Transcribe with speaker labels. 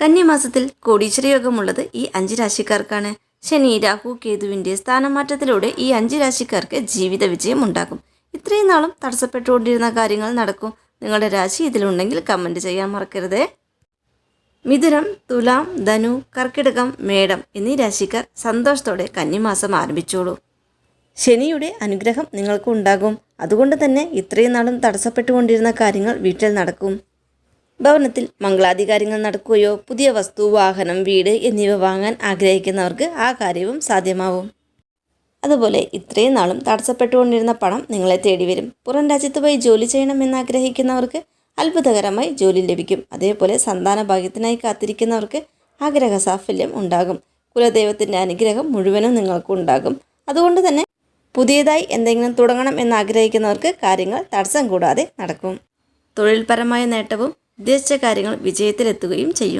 Speaker 1: കന്യമാസത്തിൽ കോടീശ്വരയോഗമുള്ളത് ഈ അഞ്ച് രാശിക്കാർക്കാണ്. ശനി രാഹു കേതുവിന്റെ സ്ഥാനമാറ്റത്തിലൂടെ ഈ അഞ്ച് രാശിക്കാർക്ക് ജീവിത വിജയം ഉണ്ടാകും. ഇത്രയും നാളും തടസ്സപ്പെട്ടുകൊണ്ടിരുന്ന കാര്യങ്ങൾ നടക്കും. നിങ്ങളുടെ രാശി ഇതിലുണ്ടെങ്കിൽ കമന്റ് ചെയ്യാൻ മറക്കരുതേ. മിഥുനം തുലാം ധനു കർക്കിടകം മേടം എന്നീ രാശിക്കാർ സന്തോഷത്തോടെ കന്നിമാസം ആരംഭിച്ചോളൂ. ശനിയുടെ അനുഗ്രഹം നിങ്ങൾക്ക് ഉണ്ടാകും അതുകൊണ്ട് തന്നെ ഇത്രയും നാളും തടസ്സപ്പെട്ടുകൊണ്ടിരുന്ന കാര്യങ്ങൾ വീട്ടിൽ നടക്കും. ഭവനത്തിൽ മംഗളാധികാരങ്ങൾ നടക്കുകയോ പുതിയ വസ്തു വാഹനം വീട് എന്നിവ വാങ്ങാൻ ആഗ്രഹിക്കുന്നവർക്ക് ആ കാര്യവും സാധ്യമാവും. അതുപോലെ ഇത്രയും നാളും തടസ്സപ്പെട്ടുകൊണ്ടിരുന്ന പണം നിങ്ങളെ തേടി വരും പുറം രാജ്യത്ത് പോയി ജോലി ചെയ്യണമെന്ന് ആഗ്രഹിക്കുന്നവർക്ക് അത്ഭുതകരമായി ജോലി ലഭിക്കും. അതേപോലെ സന്താന ഭാഗ്യത്തിനായി കാത്തിരിക്കുന്നവർക്ക് ആഗ്രഹ സാഫല്യം ഉണ്ടാകും. കുലദൈവത്തിന്റെ അനുഗ്രഹം മുഴുവനും നിങ്ങൾക്ക് ഉണ്ടാകും. അതുകൊണ്ട് തന്നെ പുതിയതായി എന്തെങ്കിലും തുടങ്ങണം എന്ന് ആഗ്രഹിക്കുന്നവർക്ക് കാര്യങ്ങൾ തടസ്സം കൂടാതെ നടക്കും. തൊഴിൽപരമായ നേട്ടവും ഉദ്ദേശിച്ച കാര്യങ്ങൾ വിജയത്തിലെത്തുകയും ചെയ്യും.